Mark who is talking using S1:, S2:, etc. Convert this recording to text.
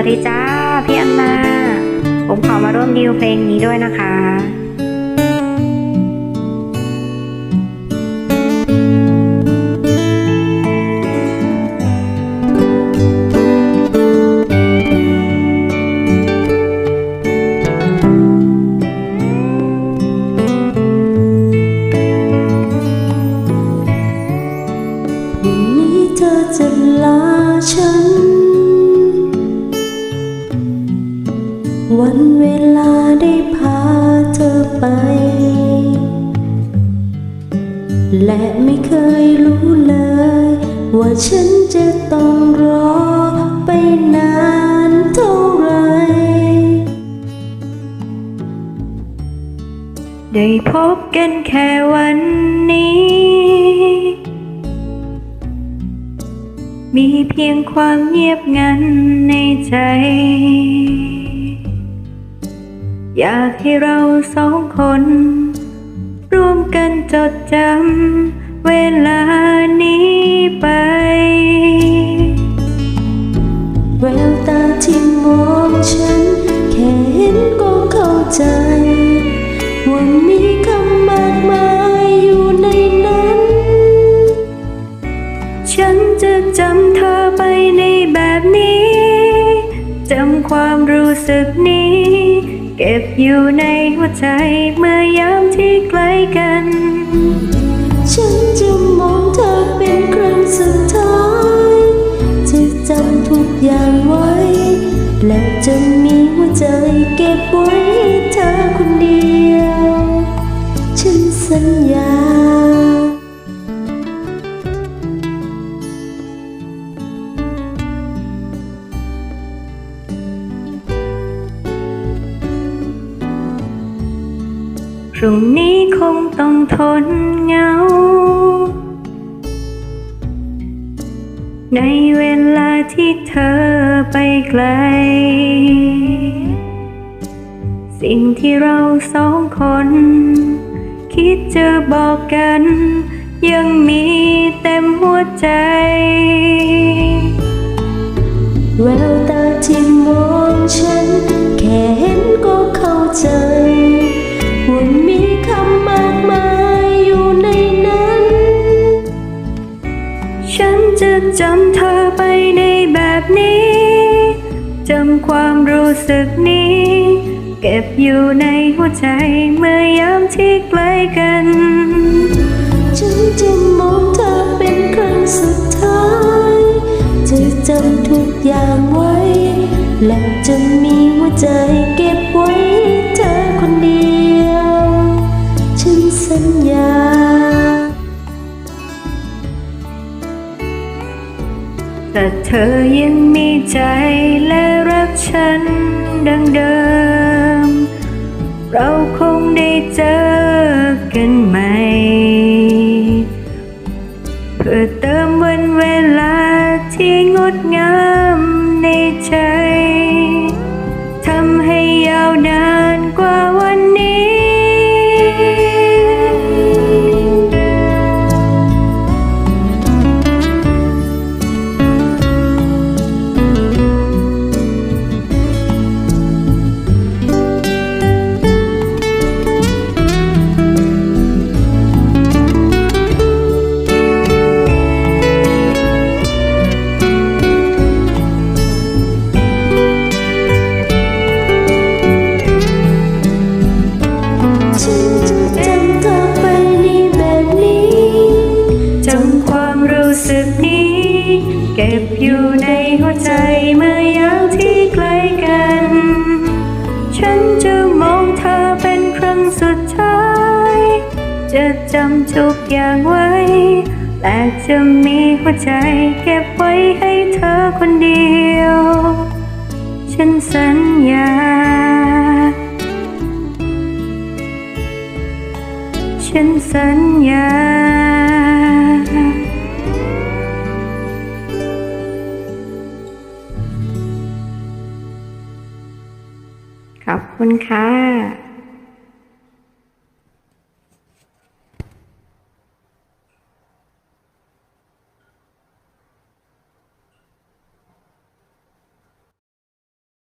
S1: วัสดีจ้าพี่อันนา ผมขอมาร่วมดีลเพลงนี้ด้วยนะคะ
S2: พรุ่งนี้เธอจะลาฉัน ไป และไม่เคยรู้เลย ว่าฉันจะต้องรอไปนานเท่าไร
S1: ได้พบกันแค่วันนี้ มีเพียงความเงียบงันในใจ อยากให้เราสองคน ร่วมกันจดจำเวลานี้ไป
S2: แววตาที่มองฉัน แค่เห็นก็เข้าใจ ว่ามีคำมากมายอยู่ในนั้น
S1: ฉันจะจำเธอไปในแบบนี้ จำความรู้สึกนี้ เก็บอยู่ในหัวใจเมื่อยามที่ใกล้กัน
S2: ฉันจะมองเธอเป็นครั้งสุดท้ายจะจำทุกอย่างไว้ และจะมีหัวใจเก็บไว้ให้เธอคนเดียว ฉันสัญญา
S1: พรุ่งนี้คงต้องทนเหงา ในเวลาที่เธอไปไกล สิ่งที่เราสองคน คิดจะบอกกัน ยังมีเต็มหัวใจ
S2: แจะ
S1: จำเธอไปในแบบนี้ จำความรู้สึกนี้ เก็บอยู่ในหัวใจเมื่อยามที่ใกล้กัน
S2: ฉันจะมองเธอเป็นครั้งสุดท้าย จะจำทุกอย่างไว้ และจะมีหัวใจเก็บไว้
S1: แต่เธอยังมีใจและรักฉันดังเดิม เราคงได้เจอกันใหม่
S2: ฉันจะจำเธอไปในแบบนี้
S1: จำความรู้สึกนี้ เก็บอยู่ในหัวใจเมื่อยามที่ใกล้กัน ฉันจะมองเธอเป็นครั้งสุดท้าย จะจำทุกอย่างไว้ และจะมีหัวใจเก็บไว้ให้เธอคนเดียว ฉันสัญญา สัญญา ขอบคุณค่ะ